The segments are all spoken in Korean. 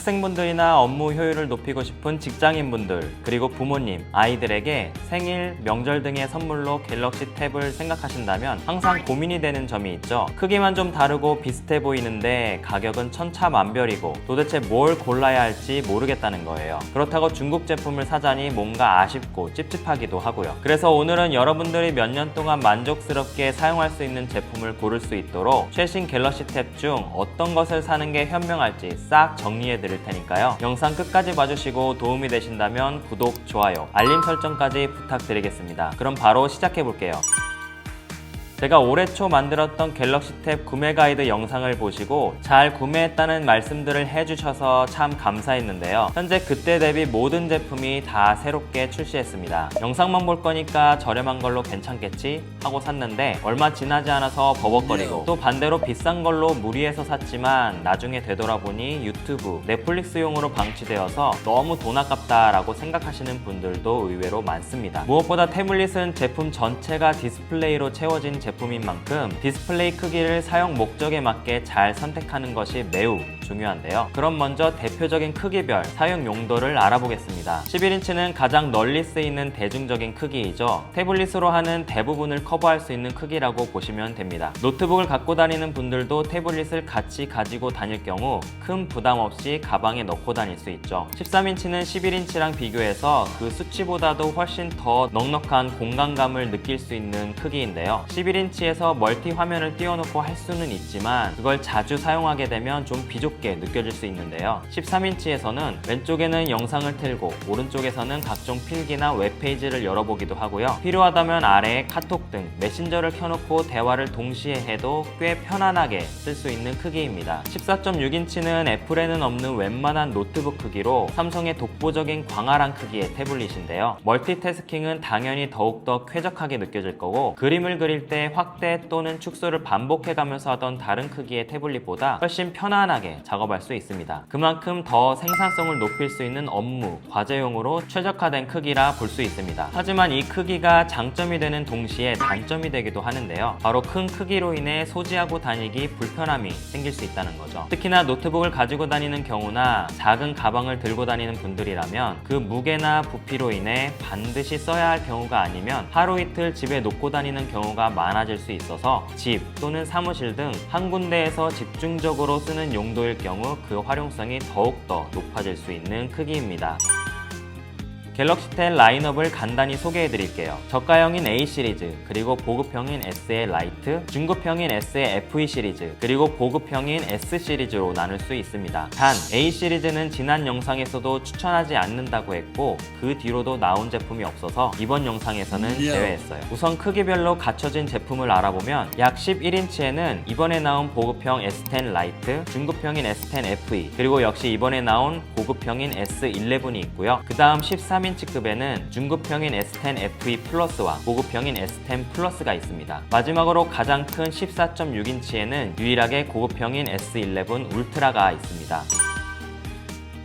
학생분들이나 업무 효율을 높이고 싶은 직장인분들, 그리고 부모님, 아이들에게 생일, 명절 등의 선물로 갤럭시 탭을 생각하신다면 항상 고민이 되는 점이 있죠. 크기만 좀 다르고 비슷해 보이는데 가격은 천차만별이고 도대체 뭘 골라야 할지 모르겠다는 거예요. 그렇다고 중국 제품을 사자니 뭔가 아쉽고 찝찝하기도 하고요. 그래서 오늘은 여러분들이 몇 년 동안 만족스럽게 사용할 수 있는 제품을 고를 수 있도록 최신 갤럭시 탭 중 어떤 것을 사는 게 현명할지 싹 정리해 드릴 테니까요. 영상 끝까지 봐주시고 도움이 되신다면 구독, 좋아요, 알림 설정까지 부탁드리겠습니다. 그럼 바로 시작해 볼게요. 제가 올해 초 만들었던 갤럭시 탭 구매 가이드 영상을 보시고 잘 구매했다는 말씀들을 해주셔서 참 감사했는데요. 현재 그때 대비 모든 제품이 다 새롭게 출시했습니다. 영상만 볼 거니까 저렴한 걸로 괜찮겠지 하고 샀는데 얼마 지나지 않아서 버벅거리고 또 반대로 비싼 걸로 무리해서 샀지만 나중에 되돌아보니 유튜브, 넷플릭스용으로 방치되어서 너무 돈 아깝다라고 생각하시는 분들도 의외로 많습니다. 무엇보다 태블릿은 제품 전체가 디스플레이로 채워진 제품인 만큼 디스플레이 크기를 사용 목적에 맞게 잘 선택하는 것이 매우 중요한데요. 그럼 먼저 대표적인 크기별 사용 용도를 알아보겠습니다. 11인치는 가장 널리 쓰이는 대중적인 크기이죠. 태블릿으로 하는 대부분을 커버할 수 있는 크기라고 보시면 됩니다. 노트북을 갖고 다니는 분들도 태블릿을 같이 가지고 다닐 경우 큰 부담 없이 가방에 넣고 다닐 수 있죠. 13인치는 11인치랑 비교해서 그 수치보다도 훨씬 더 넉넉한 공간감을 느낄 수 있는 크기인데요. 11인치에서 멀티 화면을 띄워놓고 할 수는 있지만 그걸 자주 사용하게 되면 좀 비좁게 느껴질 수 있는데요. 13인치에서는 왼쪽에는 영상을 틀고 오른쪽에서는 각종 필기나 웹페이지를 열어보기도 하고요. 필요하다면 아래에 카톡 등 메신저를 켜놓고 대화를 동시에 해도 꽤 편안하게 쓸 수 있는 크기입니다. 14.6인치는 애플에는 없는 웬만한 노트북 크기로 삼성의 독보적인 광활한 크기의 태블릿인데요. 멀티태스킹은 당연히 더욱더 쾌적하게 느껴질 거고 그림을 그릴 때 확대 또는 축소를 반복해가면서 하던 다른 크기의 태블릿보다 훨씬 편안하게 작업할 수 있습니다. 그만큼 더 생산성을 높일 수 있는 업무, 과제용으로 최적화된 크기라 볼 수 있습니다. 하지만 이 크기가 장점이 되는 동시에 단점이 되기도 하는데요. 바로 큰 크기로 인해 소지하고 다니기 불편함이 생길 수 있다는 거죠. 특히나 노트북을 가지고 다니는 경우나 작은 가방을 들고 다니는 분들이라면 그 무게나 부피로 인해 반드시 써야 할 경우가 아니면 하루 이틀 집에 놓고 다니는 경우가 많아질 수 있어서 집 또는 사무실 등 한 군데에서 집중적으로 쓰는 용도일 경우 그 활용성이 더욱더 높아질 수 있는 크기입니다. 갤럭시 10 라인업을 간단히 소개해 드릴게요. 저가형인 A 시리즈, 그리고 보급형인 S의 라이트, 중급형인 S의 FE 시리즈, 그리고 보급형인 S 시리즈로 나눌 수 있습니다. 단, A 시리즈는 지난 영상에서도 추천하지 않는다고 했고, 그 뒤로도 나온 제품이 없어서 이번 영상에서는 제외했어요. 우선 크기별로 갖춰진 제품을 알아보면 약 11인치에는 이번에 나온 보급형 S10 라이트, 중급형인 S10 FE, 그리고 역시 이번에 나온 고급형인 S11이 있고요. 그 다음 13 인치급에는 중급형인 S10 FE 플러스와 고급형인 S10 플러스가 있습니다. 마지막으로 가장 큰 14.6인치에는 유일하게 고급형인 S11 울트라가 있습니다.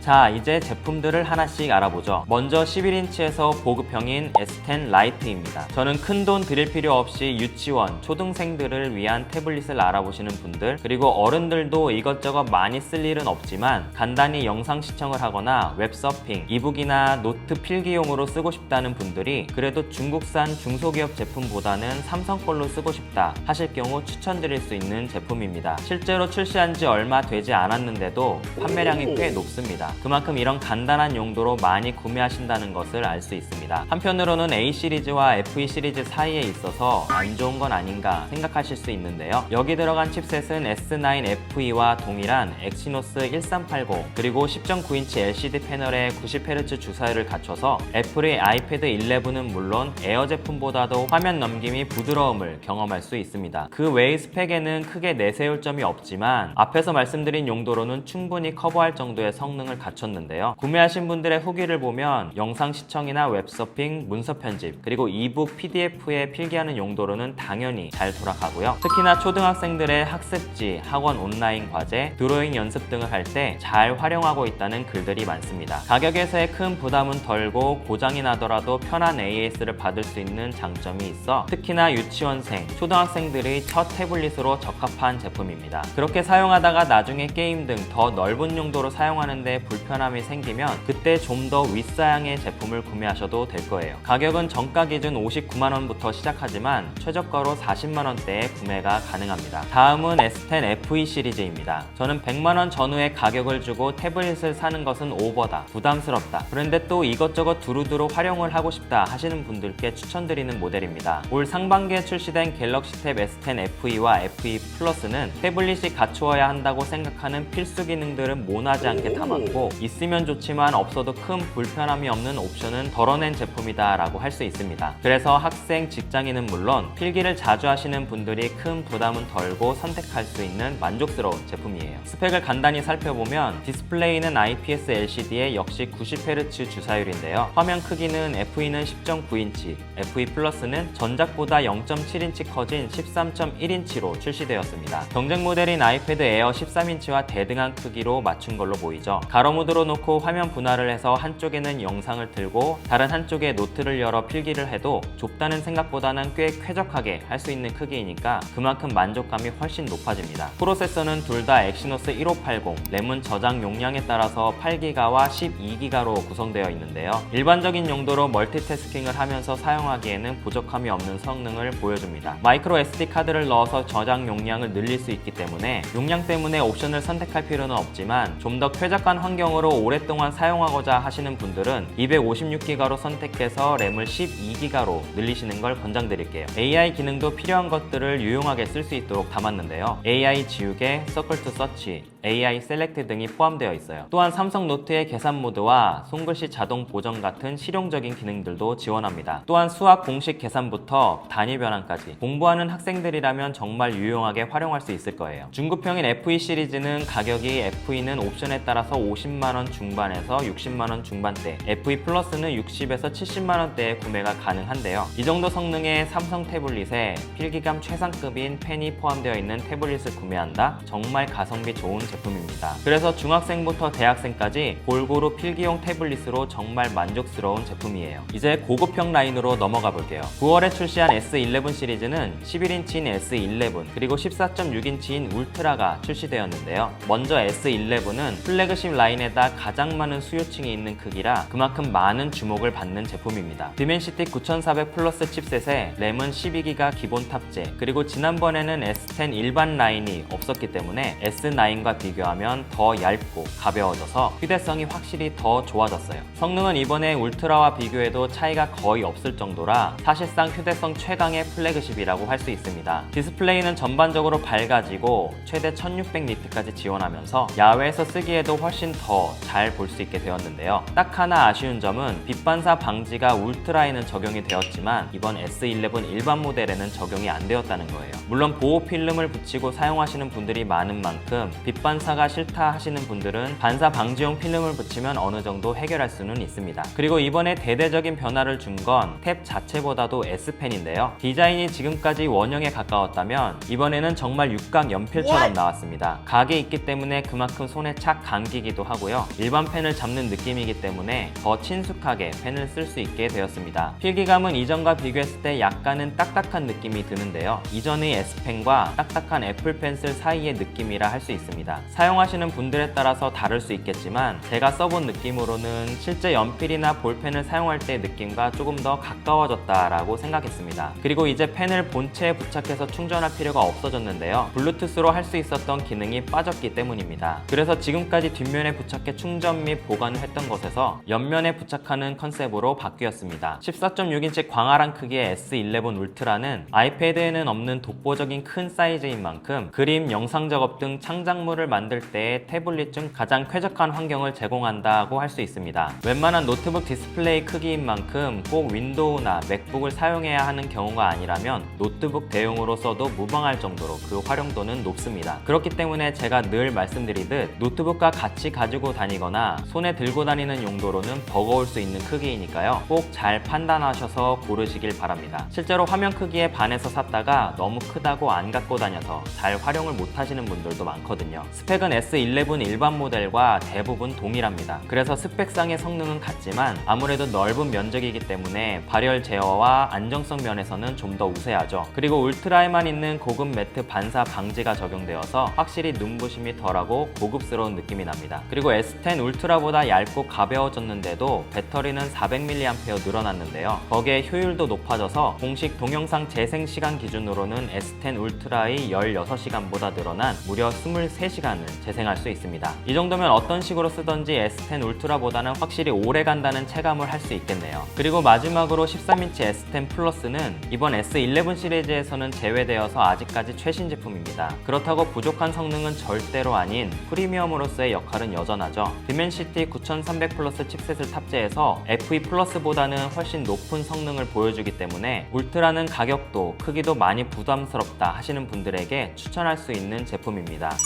자, 이제 제품들을 하나씩 알아보죠. 먼저 11인치에서 보급형인 S10 라이트입니다. 저는 큰돈 들일 필요 없이 유치원, 초등생들을 위한 태블릿을 알아보시는 분들, 그리고 어른들도 이것저것 많이 쓸 일은 없지만 간단히 영상 시청을 하거나 웹서핑, 이북이나 노트 필기용으로 쓰고 싶다는 분들이 그래도 중국산 중소기업 제품보다는 삼성 걸로 쓰고 싶다 하실 경우 추천드릴 수 있는 제품입니다. 실제로 출시한 지 얼마 되지 않았는데도 판매량이 꽤 높습니다. 그만큼 이런 간단한 용도로 많이 구매하신다는 것을 알 수 있습니다. 한편으로는 A 시리즈와 FE 시리즈 사이에 있어서 안 좋은 건 아닌가 생각하실 수 있는데요. 여기 들어간 칩셋은 S9 FE와 동일한 엑시노스 1380 그리고 10.9인치 LCD 패널에 90Hz 주사율을 갖춰서 애플의 아이패드 11은 물론 에어 제품보다도 화면 넘김이 부드러움을 경험할 수 있습니다. 그 외의 스펙에는 크게 내세울 점이 없지만 앞에서 말씀드린 용도로는 충분히 커버할 정도의 성능을 갖췄는데요. 구매하신 분들의 후기를 보면 영상 시청이나 웹서핑, 문서 편집, 그리고 이북, PDF에 필기하는 용도로는 당연히 잘 돌아가고요. 특히나 초등학생들의 학습지, 학원 온라인 과제, 드로잉 연습 등을 할 때 잘 활용하고 있다는 글들이 많습니다. 가격에서의 큰 부담은 덜고 고장이 나더라도 편한 AS를 받을 수 있는 장점이 있어 특히나 유치원생, 초등학생들의 첫 태블릿으로 적합한 제품입니다. 그렇게 사용하다가 나중에 게임 등 더 넓은 용도로 사용하는데 불편함이 생기면 그때 좀 더 윗사양의 제품을 구매하셔도 될 거예요. 가격은 정가 기준 59만원부터 시작하지만 최저가로 40만원대에 구매가 가능합니다. 다음은 S10 FE 시리즈입니다. 저는 100만원 전후의 가격을 주고 태블릿을 사는 것은 오버다, 부담스럽다. 그런데 또 이것저것 두루두루 활용을 하고 싶다 하시는 분들께 추천드리는 모델입니다. 올 상반기에 출시된 갤럭시 탭 S10 FE와 FE 플러스는 태블릿이 갖추어야 한다고 생각하는 필수 기능들은 모나지 않게 담았고 있으면 좋지만 없어도 큰 불편함이 없는 옵션은 덜어낸 제품이다 라고 할 수 있습니다. 그래서 학생, 직장인은 물론 필기를 자주 하시는 분들이 큰 부담은 덜고 선택할 수 있는 만족스러운 제품이에요. 스펙을 간단히 살펴보면 디스플레이는 IPS LCD에 역시 90Hz 주사율인데요. 화면 크기는 FE는 10.9인치, FE 플러스는 전작보다 0.7인치 커진 13.1인치로 출시되었습니다. 경쟁 모델인 아이패드 에어 13인치와 대등한 크기로 맞춘 걸로 보이죠. 가로 모드로 놓고 화면 분할을 해서 한쪽에는 영상을 틀고 다른 한쪽에 노트를 열어 필기를 해도 좁다는 생각보다는 꽤 쾌적하게 할 수 있는 크기이니까 그만큼 만족감이 훨씬 높아집니다. 프로세서는 둘 다 엑시노스 1580, 램은 저장 용량에 따라서 8기가와 12기가로 구성되어 있는데요. 일반적인 용도로 멀티태스킹을 하면서 사용하기에는 부족함이 없는 성능을 보여줍니다. 마이크로 SD 카드를 넣어서 저장 용량을 늘릴 수 있기 때문에 용량 때문에 옵션을 선택할 필요는 없지만 좀 더 쾌적한 환경 으로 오랫동안 사용하고자 하시는 분들은 256기가로 선택해서 램을 12기가로 늘리시는 걸 권장드릴게요. AI 기능도 필요한 것들을 유용하게 쓸 수 있도록 담았는데요. AI 지우개, 서클 투 서치, AI 셀렉트 등이 포함되어 있어요. 또한 삼성 노트의 계산 모드와 손글씨 자동 보정 같은 실용적인 기능들도 지원합니다. 또한 수학 공식 계산부터 단위 변환까지 공부하는 학생들이라면 정말 유용하게 활용할 수 있을 거예요. 중급형인 FE 시리즈는 가격이 FE는 옵션에 따라서 50만원 중반에서 60만원 중반대, FE 플러스는 60에서 70만원대에 구매가 가능한데요. 이 정도 성능의 삼성 태블릿에 필기감 최상급인 펜이 포함되어 있는 태블릿을 구매한다? 정말 가성비 좋은 제품입니다. 그래서 중학생부터 대학생까지 골고루 필기용 태블릿으로 정말 만족스러운 제품이에요. 이제 고급형 라인으로 넘어가 볼게요. 9월에 출시한 S11 시리즈는 11인치인 S11 그리고 14.6인치인 울트라가 출시되었는데요. 먼저 S11은 플래그십 라인에다 가장 많은 수요층이 있는 크기라 그만큼 많은 주목을 받는 제품입니다. 디멘시티 9400 플러스 칩셋에 램은 12기가 기본 탑재 그리고 지난번에는 S10 일반 라인이 없었기 때문에 S9과 비교하면 더 얇고 가벼워져서 휴대성이 확실히 더 좋아졌어요. 성능은 이번에 울트라와 비교해도 차이가 거의 없을 정도라 사실상 휴대성 최강의 플래그십이라고 할 수 있습니다. 디스플레이는 전반적으로 밝아지고 최대 1600니트까지 지원하면서 야외에서 쓰기에도 훨씬 더 잘 볼 수 있게 되었는데요. 딱 하나 아쉬운 점은 빛 반사 방지가 울트라에는 적용이 되었지만 이번 S11 일반 모델에는 적용이 안 되었다는 거예요. 물론 보호 필름을 붙이고 사용하시는 분들이 많은 만큼 빛반 사가 싫다 하시는 분들은 반사 방지용 필름을 붙이면 어느 정도 해결할 수는 있습니다. 그리고 이번에 대대적인 변화를 준 건 탭 자체보다도 S펜인데요. 디자인이 지금까지 원형에 가까웠다면 이번에는 정말 육각 연필처럼 나왔습니다. 각이 있기 때문에 그만큼 손에 착 감기기도 하고요. 일반 펜을 잡는 느낌이기 때문에 더 친숙하게 펜을 쓸 수 있게 되었습니다. 필기감은 이전과 비교했을 때 약간은 딱딱한 느낌이 드는데요. 이전의 S펜과 딱딱한 애플 펜슬 사이의 느낌이라 할 수 있습니다. 사용하시는 분들에 따라서 다를 수 있겠지만 제가 써본 느낌으로는 실제 연필이나 볼펜을 사용할 때의 느낌과 조금 더 가까워졌다라고 생각했습니다. 그리고 이제 펜을 본체에 부착해서 충전할 필요가 없어졌는데요. 블루투스로 할 수 있었던 기능이 빠졌기 때문입니다. 그래서 지금까지 뒷면에 부착해 충전 및 보관을 했던 것에서 옆면에 부착하는 컨셉으로 바뀌었습니다. 14.6인치 광활한 크기의 S11 울트라는 아이패드에는 없는 독보적인 큰 사이즈인 만큼 그림, 영상 작업 등 창작물을 노트북을 만들 때 태블릿 중 가장 쾌적한 환경을 제공한다고 할 수 있습니다. 웬만한 노트북 디스플레이 크기인 만큼 꼭 윈도우나 맥북을 사용해야 하는 경우가 아니라면 노트북 대용으로 써도 무방할 정도로 그 활용도는 높습니다. 그렇기 때문에 제가 늘 말씀드리듯 노트북과 같이 가지고 다니거나 손에 들고 다니는 용도로는 버거울 수 있는 크기이니까요. 꼭 잘 판단하셔서 고르시길 바랍니다. 실제로 화면 크기에 반해서 샀다가 너무 크다고 안 갖고 다녀서 잘 활용을 못 하시는 분들도 많거든요. 스펙은 S11 일반 모델과 대부분 동일합니다. 그래서 스펙상의 성능은 같지만 아무래도 넓은 면적이기 때문에 발열 제어와 안정성 면에서는 좀 더 우세하죠. 그리고 울트라에만 있는 고급 매트 반사 방지가 적용되어서 확실히 눈부심이 덜하고 고급스러운 느낌이 납니다. 그리고 S10 울트라보다 얇고 가벼워졌는데도 배터리는 400mAh 늘어났는데요. 거기에 효율도 높아져서 공식 동영상 재생 시간 기준으로는 S10 울트라의 16시간보다 늘어난 무려 23시간 을 재생할 수 있습니다. 이 정도면 어떤 식으로 쓰던지 S10 울트라보다는 확실히 오래 간다는 체감을 할 수 있겠네요. 그리고 마지막으로 13인치 S10 플러스는 이번 S11 시리즈에서는 제외되어서 아직까지 최신 제품입니다. 그렇다고 부족한 성능은 절대로 아닌 프리미엄으로서의 역할은 여전하죠. 디멘시티 9300 플러스 칩셋을 탑재해서 FE 플러스보다는 훨씬 높은 성능을 보여주기 때문에 울트라는 가격도 크기도 많이 부담스럽다 하시는 분들에게 추천할 수 있는 제품입니다.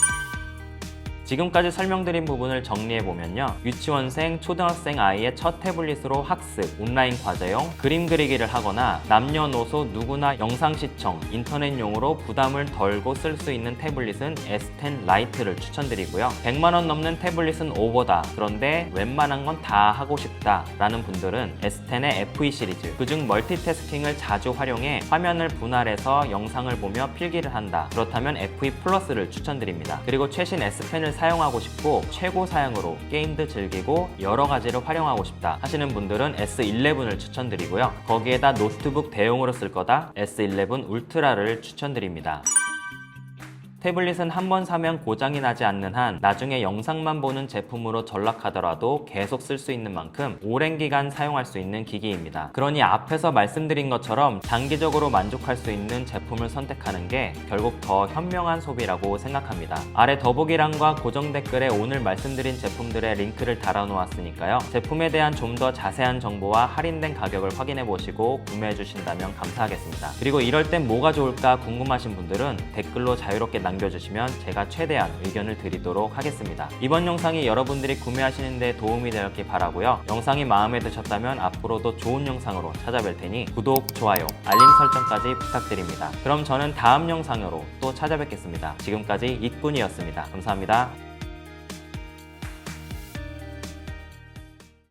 지금까지 설명드린 부분을 정리해보면요. 유치원생, 초등학생 아이의 첫 태블릿으로 학습, 온라인 과제용, 그림 그리기를 하거나 남녀노소 누구나 영상 시청, 인터넷용으로 부담을 덜고 쓸 수 있는 태블릿은 S10 라이트를 추천드리고요. 100만원 넘는 태블릿은 오버다. 그런데 웬만한 건 다 하고 싶다. 라는 분들은 S10의 FE 시리즈, 그중 멀티태스킹을 자주 활용해 화면을 분할해서 영상을 보며 필기를 한다. 그렇다면 FE 플러스를 추천드립니다. 그리고 최신 S펜을 사용하고 싶고 최고 사양으로 게임도 즐기고 여러 가지를 활용하고 싶다 하시는 분들은 S11을 추천드리고요. 거기에다 노트북 대용으로 쓸 거다 S11 울트라를 추천드립니다. 태블릿은 한 번 사면 고장이 나지 않는 한 나중에 영상만 보는 제품으로 전락하더라도 계속 쓸 수 있는 만큼 오랜 기간 사용할 수 있는 기기입니다. 그러니 앞에서 말씀드린 것처럼 장기적으로 만족할 수 있는 제품을 선택하는 게 결국 더 현명한 소비라고 생각합니다. 아래 더보기란과 고정 댓글에 오늘 말씀드린 제품들의 링크를 달아놓았으니까요. 제품에 대한 좀 더 자세한 정보와 할인된 가격을 확인해 보시고 구매해 주신다면 감사하겠습니다. 그리고 이럴 땐 뭐가 좋을까 궁금하신 분들은 댓글로 자유롭게 남겨주시면 제가 최대한 의견을 드리도록 하겠습니다. 이번 영상이 여러분들이 구매하시는 데 도움이 되었길 바라고요. 영상이 마음에 드셨다면 앞으로도 좋은 영상으로 찾아뵐 테니 구독, 좋아요, 알림 설정까지 부탁드립니다. 그럼 저는 다음 영상으로 또 찾아뵙겠습니다. 지금까지 이꾼이었습니다. 감사합니다.